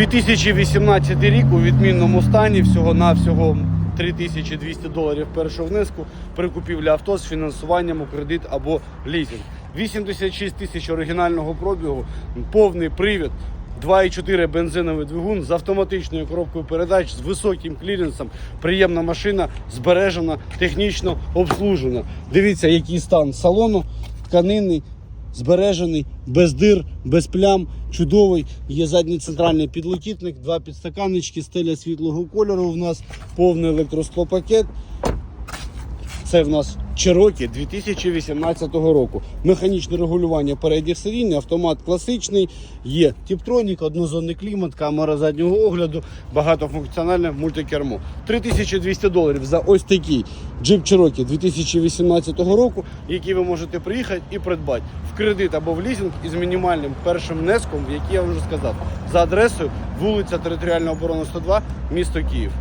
2018 рік у відмінному стані всього на всього 3200 доларів першого внеску при купівлі авто з фінансуванням у кредит або лізинг. 86 тисяч оригінального пробігу, повний привід. 2,4 бензиновий двигун з автоматичною коробкою передач з високим кліренсом. Приємна машина, збережена, технічно обслужена. Дивіться, який стан салону, тканинний, збережений, без дир, без плям, чудовий. Є задній центральний підлокітник, два підстаканнички, стеля світлого кольору. У нас повний електросклопакет. Це в нас Cherokee 2018 року. Механічне регулювання передніх сидінь, автомат класичний, є тіптронік, однозонний клімат, камера заднього огляду, багатофункціональне мультикермо. 3200 доларів за ось такий Jeep Cherokee 2018 року, який ви можете приїхати і придбати в кредит або в лізинг із мінімальним першим внеском, який я вже сказав, за адресою вулиця Територіальна оборона 102, місто Київ.